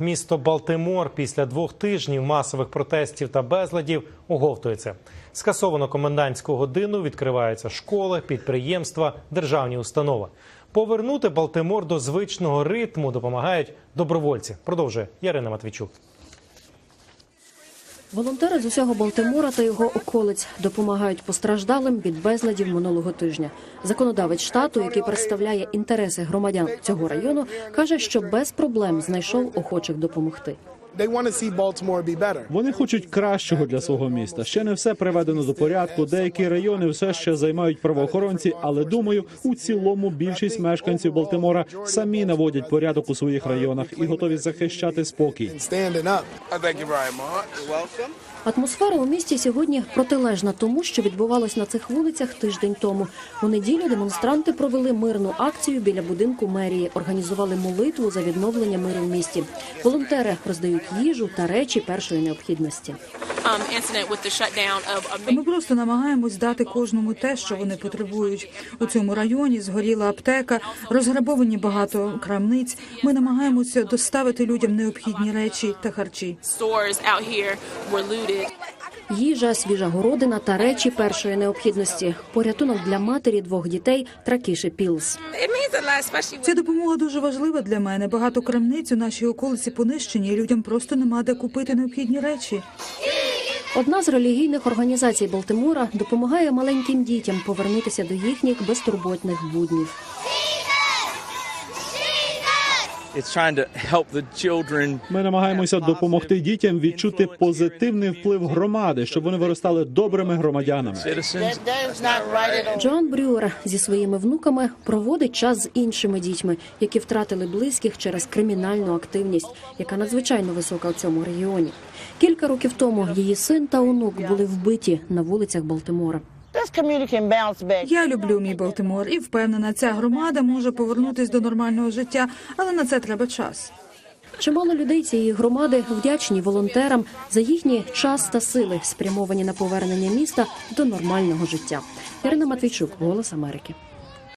Місто Балтимор після двох тижнів масових протестів та безладів оговтується. Скасовано комендантську годину, відкриваються школи, підприємства, державні установи. Повернути Балтимор до звичного ритму допомагають добровольці. Продовжує Ярина Матвійчук. Волонтери з усього Балтимора та його околиць допомагають постраждалим від безладів минулого тижня. Законодавець штату, який представляє інтереси громадян цього району, каже, що без проблем знайшов охочих допомогти. They want to see Baltimore be better. Вони хочуть кращого для свого міста. Ще не все приведено до порядку. Деякі райони все ще займають правоохоронці, але думаю, у цілому більшість мешканців Балтимора самі наводять порядок у своїх районах і готові захищати спокій. Атмосфера у місті сьогодні протилежна тому, що відбувалось на цих вулицях тиждень тому. У неділю демонстранти провели мирну акцію біля будинку мерії, організували молитву за відновлення миру в місті. Волонтери роздають їжу та речі першої необхідності. Um, Ми просто намагаємось дати кожному те, що вони потребують. У цьому районі згоріла аптека, розграбовані багато крамниць. Ми намагаємося доставити людям необхідні речі та харчі. stores out here were looted. Їжа, свіжа городина та речі першої необхідності. Порятунок для матері двох дітей Тракіші Пілс. Ця допомога дуже важлива для мене. Багато крамниць у нашій околиці понищені, і людям просто нема де купити необхідні речі. Одна з релігійних організацій Балтимора допомагає маленьким дітям повернутися до їхніх безтурботних буднів. Ми намагаємося допомогти дітям відчути позитивний вплив громади, щоб вони виростали добрими громадянами. Джоан Брюер зі своїми внуками проводить час з іншими дітьми, які втратили близьких через кримінальну активність, яка надзвичайно висока в цьому регіоні. Кілька років тому її син та онук були вбиті на вулицях Балтимора. This community can bounce back. Я люблю мій Балтимор і впевнена, ця громада може повернутись до нормального життя, але на це треба час. Чимало людей цієї громади вдячні волонтерам за їхній час та сили, спрямовані на повернення міста до нормального життя. Ірина Матвійчук, Голос Америки.